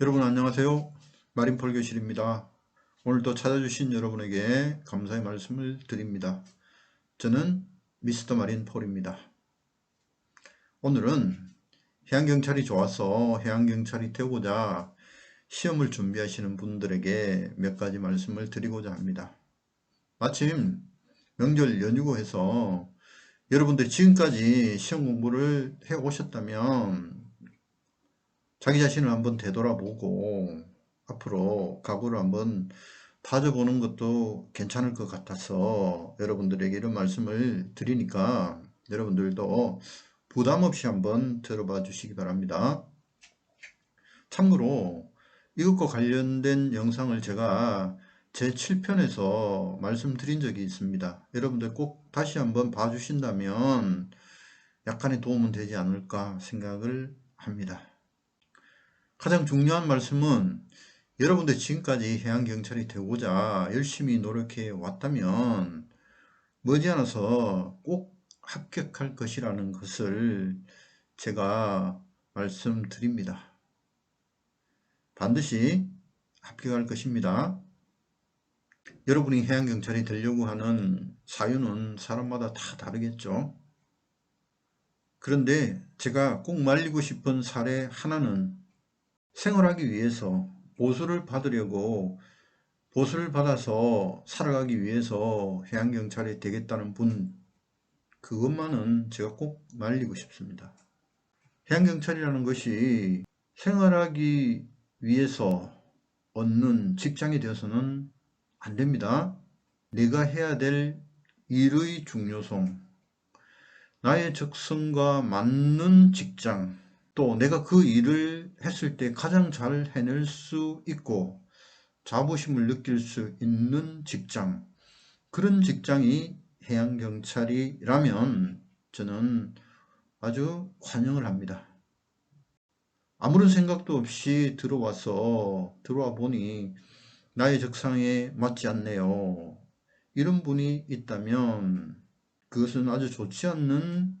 여러분 안녕하세요. 마린폴 교실입니다. 오늘도 찾아주신 여러분에게 감사의 말씀을 드립니다. 저는 미스터 마린 폴입니다. 오늘은 해양경찰이 좋아서 해양경찰이 되고자 시험을 준비하시는 분들에게 몇 가지 말씀을 드리고자 합니다. 마침 명절 연휴고 해서 여러분들이 지금까지 시험 공부를 해 오셨다면 자기 자신을 한번 되돌아보고 앞으로 각오를 한번 다져보는 것도 괜찮을 것 같아서 여러분들에게 이런 말씀을 드리니까 여러분들도 부담 없이 한번 들어봐 주시기 바랍니다. 참고로 이것과 관련된 영상을 제가 제 7편에서 말씀드린 적이 있습니다. 여러분들 꼭 다시 한번 봐주신다면 약간의 도움은 되지 않을까 생각을 합니다. 가장 중요한 말씀은 여러분들 지금까지 해양경찰이 되고자 열심히 노력해 왔다면 머지않아서 꼭 합격할 것이라는 것을 제가 말씀드립니다. 반드시 합격할 것입니다. 여러분이 해양경찰이 되려고 하는 사유는 사람마다 다 다르겠죠. 그런데 제가 꼭 말리고 싶은 사례 하나는 생활하기 위해서 보수를 받으려고 보수를 받아서 살아가기 위해서 해양경찰이 되겠다는 분 그것만은 제가 꼭 말리고 싶습니다. 해양경찰이라는 것이 생활하기 위해서 얻는 직장이 되어서는 안 됩니다. 내가 해야 될 일의 중요성, 나의 적성과 맞는 직장, 또 내가 그 일을 했을 때 가장 잘 해낼 수 있고 자부심을 느낄 수 있는 직장 그런 직장이 해양경찰이라면 저는 아주 환영을 합니다. 아무런 생각도 없이 들어와서 들어와 보니 나의 적성에 맞지 않네요. 이런 분이 있다면 그것은 아주 좋지 않는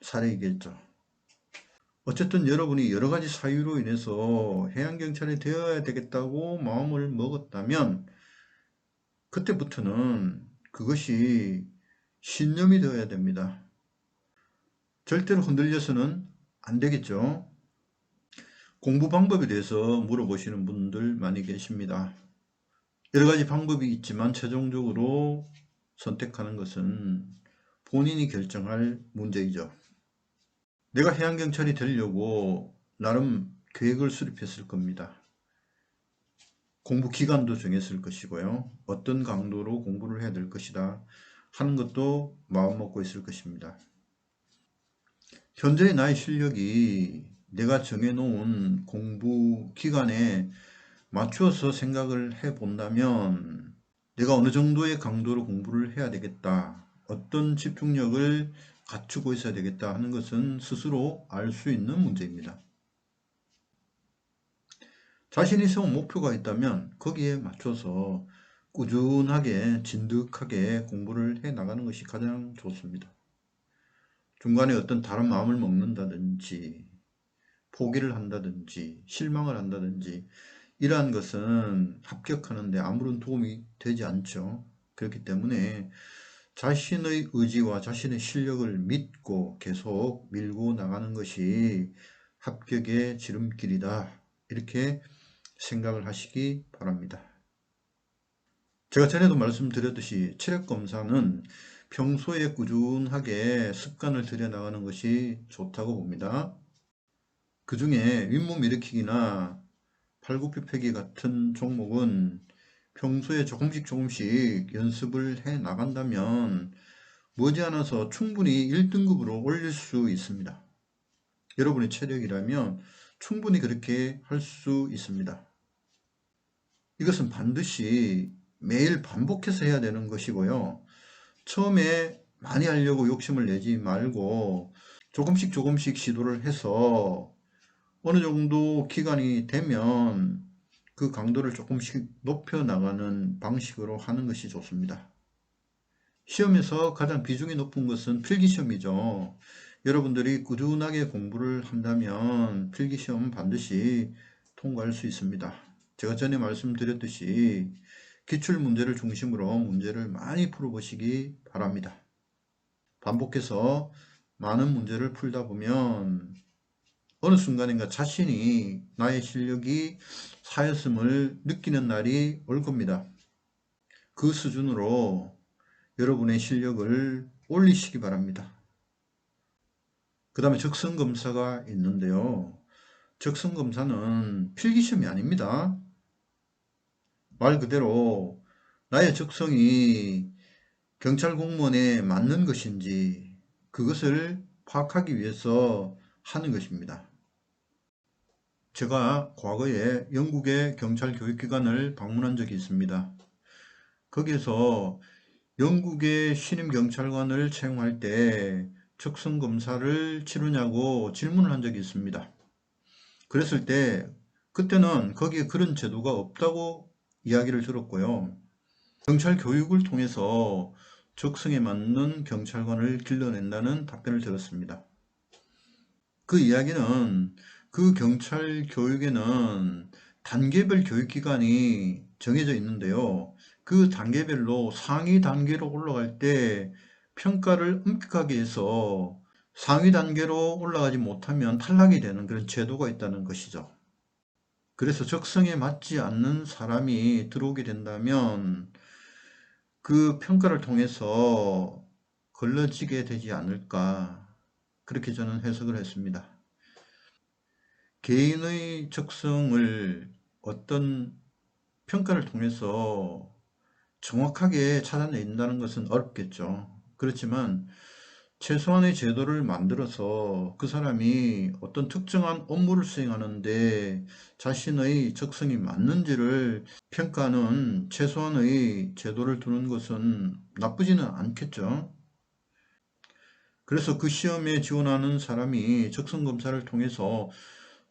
사례이겠죠. 어쨌든 여러분이 여러 가지 사유로 인해서 해양경찰이 되어야 되겠다고 마음을 먹었다면 그때부터는 그것이 신념이 되어야 됩니다. 절대로 흔들려서는 안 되겠죠. 공부 방법에 대해서 물어보시는 분들 많이 계십니다. 여러 가지 방법이 있지만 최종적으로 선택하는 것은 본인이 결정할 문제이죠. 내가 해양경찰이 되려고 나름 계획을 수립했을 겁니다. 공부 기간도 정했을 것이고요. 어떤 강도로 공부를 해야 될 것이다 하는 것도 마음먹고 있을 것입니다. 현재의 나의 실력이 내가 정해놓은 공부 기간에 맞추어서 생각을 해본다면 내가 어느 정도의 강도로 공부를 해야 되겠다. 어떤 집중력을 갖추고 있어야 되겠다 하는 것은 스스로 알 수 있는 문제입니다. 자신이 세운 목표가 있다면 거기에 맞춰서 꾸준하게 진득하게 공부를 해 나가는 것이 가장 좋습니다. 중간에 어떤 다른 마음을 먹는다든지 포기를 한다든지 실망을 한다든지 이러한 것은 합격하는데 아무런 도움이 되지 않죠. 그렇기 때문에 자신의 의지와 자신의 실력을 믿고 계속 밀고 나가는 것이 합격의 지름길이다. 이렇게 생각을 하시기 바랍니다. 제가 전에도 말씀드렸듯이 체력검사는 평소에 꾸준하게 습관을 들여나가는 것이 좋다고 봅니다. 그 중에 윗몸 일으키기나 팔굽혀펴기 같은 종목은 평소에 조금씩 조금씩 연습을 해 나간다면 머지않아서 충분히 1등급으로 올릴 수 있습니다. 여러분의 체력이라면 충분히 그렇게 할 수 있습니다. 이것은 반드시 매일 반복해서 해야 되는 것이고요. 처음에 많이 하려고 욕심을 내지 말고 조금씩 조금씩 시도를 해서 어느 정도 기간이 되면 그 강도를 조금씩 높여 나가는 방식으로 하는 것이 좋습니다. 시험에서 가장 비중이 높은 것은 필기시험이죠. 여러분들이 꾸준하게 공부를 한다면 필기시험 반드시 통과할 수 있습니다. 제가 전에 말씀드렸듯이 기출 문제를 중심으로 문제를 많이 풀어보시기 바랍니다. 반복해서 많은 문제를 풀다 보면 어느 순간인가 자신이 나의 실력이 쌓였음을 느끼는 날이 올 겁니다. 그 수준으로 여러분의 실력을 올리시기 바랍니다. 그 다음에 적성검사가 있는데요. 적성검사는 필기시험이 아닙니다. 말 그대로 나의 적성이 경찰 공무원에 맞는 것인지 그것을 파악하기 위해서 하는 것입니다. 제가 과거에 영국의 경찰 교육기관을 방문한 적이 있습니다. 거기에서 영국의 신임 경찰관을 채용할 때 적성 검사를 치르냐고 질문을 한 적이 있습니다. 그랬을 때 그때는 거기에 그런 제도가 없다고 이야기를 들었고요. 경찰 교육을 통해서 적성에 맞는 경찰관을 길러낸다는 답변을 들었습니다. 그 이야기는 그 경찰 교육에는 단계별 교육기관이 정해져 있는데요. 그 단계별로 상위 단계로 올라갈 때 평가를 엄격하게 해서 상위 단계로 올라가지 못하면 탈락이 되는 그런 제도가 있다는 것이죠. 그래서 적성에 맞지 않는 사람이 들어오게 된다면 그 평가를 통해서 걸러지게 되지 않을까 그렇게 저는 해석을 했습니다. 개인의 적성을 어떤 평가를 통해서 정확하게 찾아낸다는 것은 어렵겠죠. 그렇지만 최소한의 제도를 만들어서 그 사람이 어떤 특정한 업무를 수행하는데 자신의 적성이 맞는지를 평가하는 최소한의 제도를 두는 것은 나쁘지는 않겠죠. 그래서 그 시험에 지원하는 사람이 적성검사를 통해서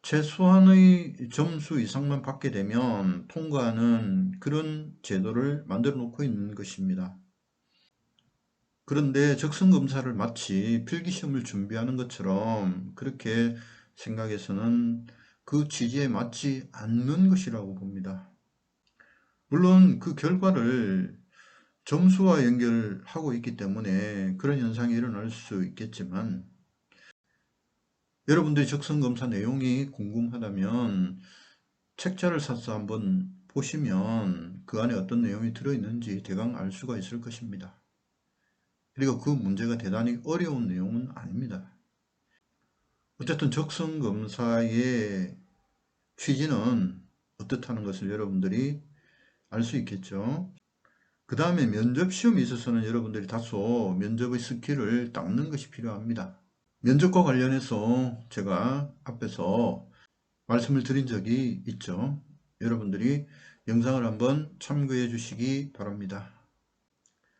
최소한의 점수 이상만 받게 되면 통과하는 그런 제도를 만들어 놓고 있는 것입니다. 그런데 적성검사를 마치 필기시험을 준비하는 것처럼 그렇게 생각해서는 그 취지에 맞지 않는 것이라고 봅니다. 물론 그 결과를 점수와 연결하고 있기 때문에 그런 현상이 일어날 수 있겠지만 여러분들이 적성검사 내용이 궁금하다면 책자를 사서 한번 보시면 그 안에 어떤 내용이 들어있는지 대강 알 수가 있을 것입니다. 그리고 그 문제가 대단히 어려운 내용은 아닙니다. 어쨌든 적성검사의 취지는 어떻다는 것을 여러분들이 알 수 있겠죠. 그 다음에 면접시험에 있어서는 여러분들이 다소 면접의 스킬을 닦는 것이 필요합니다. 면접과 관련해서 제가 앞에서 말씀을 드린 적이 있죠. 여러분들이 영상을 한번 참고해 주시기 바랍니다.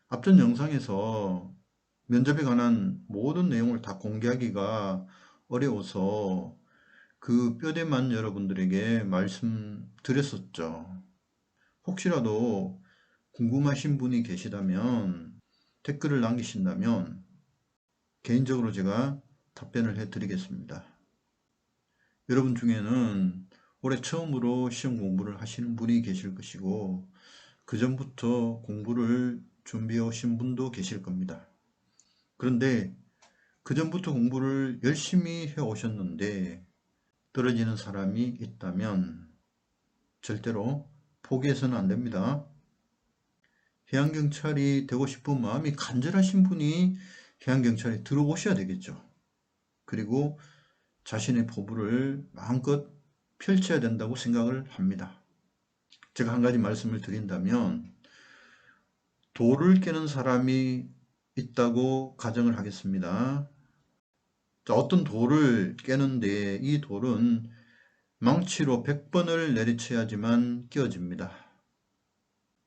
앞전 영상에서 면접에 관한 모든 내용을 다 공개하기가 어려워서 그 뼈대만 여러분들에게 말씀드렸었죠. 혹시라도 궁금하신 분이 계시다면 댓글을 남기신다면 개인적으로 제가 답변을 해 드리겠습니다. 여러분 중에는 올해 처음으로 시험 공부를 하시는 분이 계실 것이고 그 전부터 공부를 준비해 오신 분도 계실 겁니다. 그런데 그 전부터 공부를 열심히 해 오셨는데 떨어지는 사람이 있다면 절대로 포기해서는 안 됩니다. 해양경찰이 되고 싶은 마음이 간절하신 분이 해양경찰에 들어오셔야 되겠죠. 그리고 자신의 포부를 마음껏 펼쳐야 된다고 생각을 합니다. 제가 한 가지 말씀을 드린다면 돌을 깨는 사람이 있다고 가정을 하겠습니다. 자, 어떤 돌을 깨는데 이 돌은 망치로 100번을 내리쳐야지만 끼어집니다.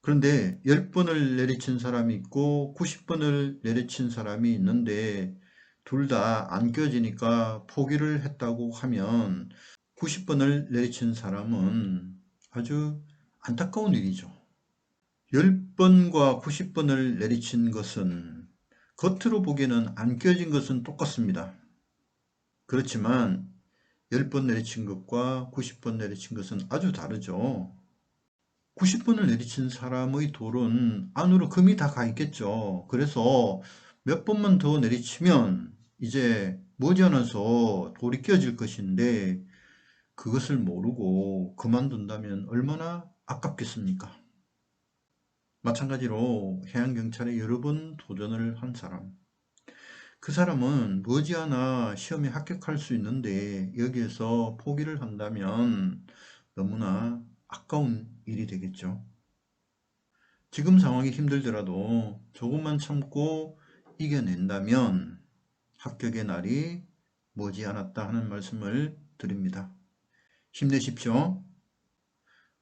그런데 10번을 내리친 사람이 있고 90번을 내리친 사람이 있는데 둘 다안 끼어지니까 포기를 했다고 하면 90번을 내리친 사람은 아주 안타까운 일이죠. 10번과 90번을 내리친 것은 겉으로 보기에는 안 껴진 것은 똑같습니다. 그렇지만 10번 내리친 것과 90번 내리친 것은 아주 다르죠. 90번을 내리친 사람의 돌은 안으로 금이 다 가 있겠죠. 그래서 몇 번만 더 내리치면 이제 머지않아서 돌이 끼어질 것인데 그것을 모르고 그만둔다면 얼마나 아깝겠습니까? 마찬가지로 해양경찰에 여러 번 도전을 한 사람. 그 사람은 머지않아 시험에 합격할 수 있는데 여기에서 포기를 한다면 너무나 아까운 일이 되겠죠. 지금 상황이 힘들더라도 조금만 참고 이겨낸다면 합격의 날이 머지않았다 하는 말씀을 드립니다. 힘내십시오.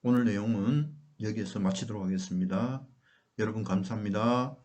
오늘 내용은 여기에서 마치도록 하겠습니다. 여러분 감사합니다.